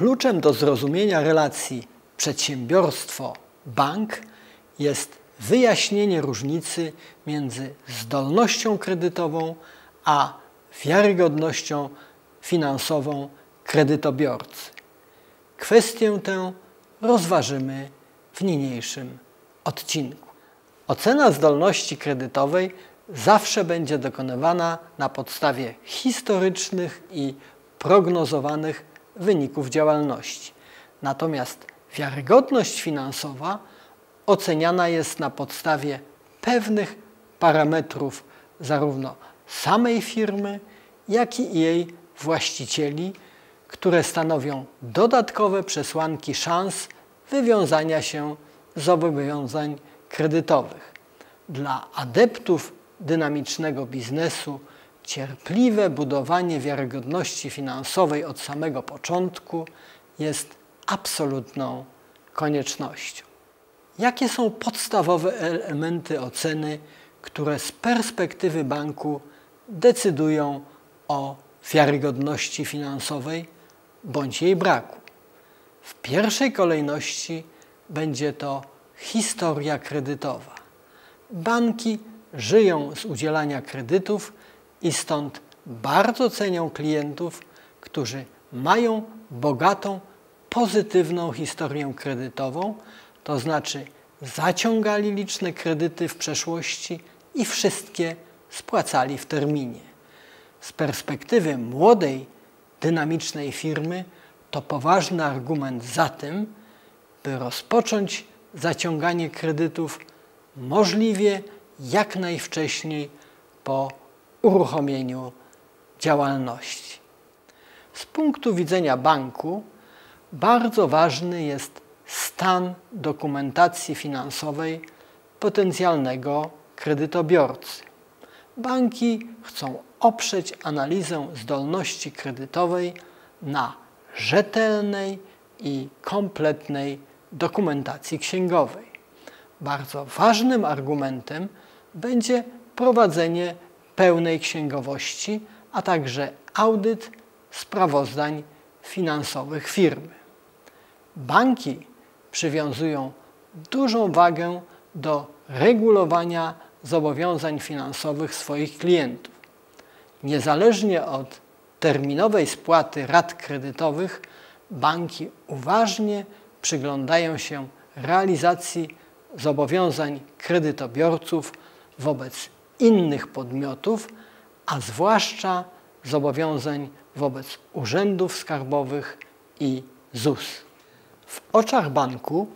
Kluczem do zrozumienia relacji przedsiębiorstwo-bank jest wyjaśnienie różnicy między zdolnością kredytową a wiarygodnością finansową kredytobiorcy. Kwestię tę rozważymy w niniejszym odcinku. Ocena zdolności kredytowej zawsze będzie dokonywana na podstawie historycznych i prognozowanych wyników działalności. Natomiast wiarygodność finansowa oceniana jest na podstawie pewnych parametrów zarówno samej firmy, jak i jej właścicieli, które stanowią dodatkowe przesłanki szans wywiązania się z zobowiązań kredytowych. Dla adeptów dynamicznego biznesu cierpliwe budowanie wiarygodności finansowej od samego początku jest absolutną koniecznością. Jakie są podstawowe elementy oceny, które z perspektywy banku decydują o wiarygodności finansowej bądź jej braku? W pierwszej kolejności będzie to historia kredytowa. Banki żyją z udzielania kredytów i stąd bardzo cenią klientów, którzy mają bogatą, pozytywną historię kredytową, to znaczy zaciągali liczne kredyty w przeszłości i wszystkie spłacali w terminie. Z perspektywy młodej, dynamicznej firmy to poważny argument za tym, by rozpocząć zaciąganie kredytów możliwie jak najwcześniej po uruchomieniu działalności. Z punktu widzenia banku bardzo ważny jest stan dokumentacji finansowej potencjalnego kredytobiorcy. Banki chcą oprzeć analizę zdolności kredytowej na rzetelnej i kompletnej dokumentacji księgowej. Bardzo ważnym argumentem będzie prowadzenie pełnej księgowości, a także audyt sprawozdań finansowych firmy. Banki przywiązują dużą wagę do regulowania zobowiązań finansowych swoich klientów. Niezależnie od terminowej spłaty rat kredytowych, banki uważnie przyglądają się realizacji zobowiązań kredytobiorców wobec innych podmiotów, a zwłaszcza zobowiązań wobec urzędów skarbowych i ZUS. W oczach banku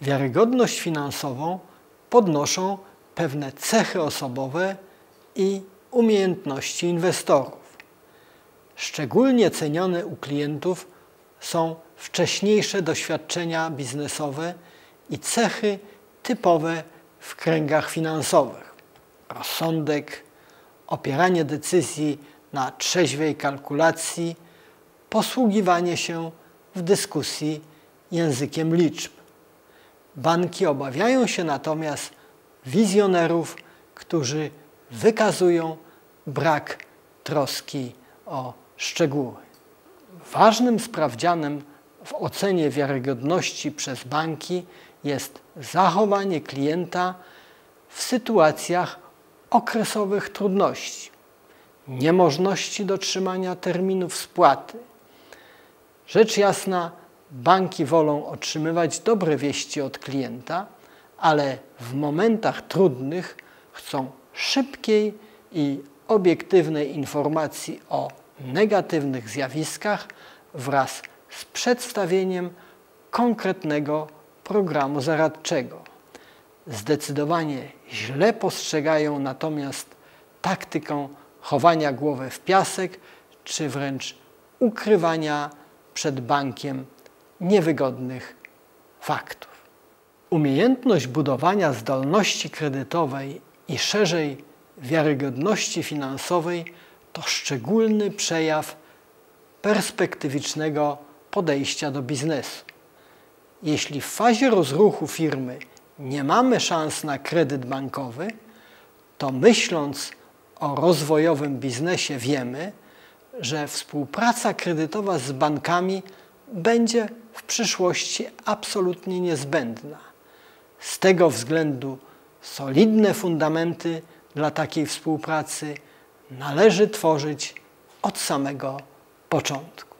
wiarygodność finansową podnoszą pewne cechy osobowe i umiejętności inwestorów. Szczególnie cenione u klientów są wcześniejsze doświadczenia biznesowe i cechy typowe w kręgach finansowych. Rozsądek, opieranie decyzji na trzeźwej kalkulacji, posługiwanie się w dyskusji językiem liczb. Banki obawiają się natomiast wizjonerów, którzy wykazują brak troski o szczegóły. Ważnym sprawdzianem w ocenie wiarygodności przez banki jest zachowanie klienta w sytuacjach okresowych trudności, niemożności dotrzymania terminów spłaty. Rzecz jasna, banki wolą otrzymywać dobre wieści od klienta, ale w momentach trudnych chcą szybkiej i obiektywnej informacji o negatywnych zjawiskach wraz z przedstawieniem konkretnego programu zaradczego. Zdecydowanie źle postrzegają natomiast taktykę chowania głowy w piasek, czy wręcz ukrywania przed bankiem niewygodnych faktów. Umiejętność budowania zdolności kredytowej i szerzej wiarygodności finansowej to szczególny przejaw perspektywicznego podejścia do biznesu. Jeśli w fazie rozruchu firmy nie mamy szans na kredyt bankowy, to myśląc o rozwojowym biznesie wiemy, że współpraca kredytowa z bankami będzie w przyszłości absolutnie niezbędna. Z tego względu solidne fundamenty dla takiej współpracy należy tworzyć od samego początku.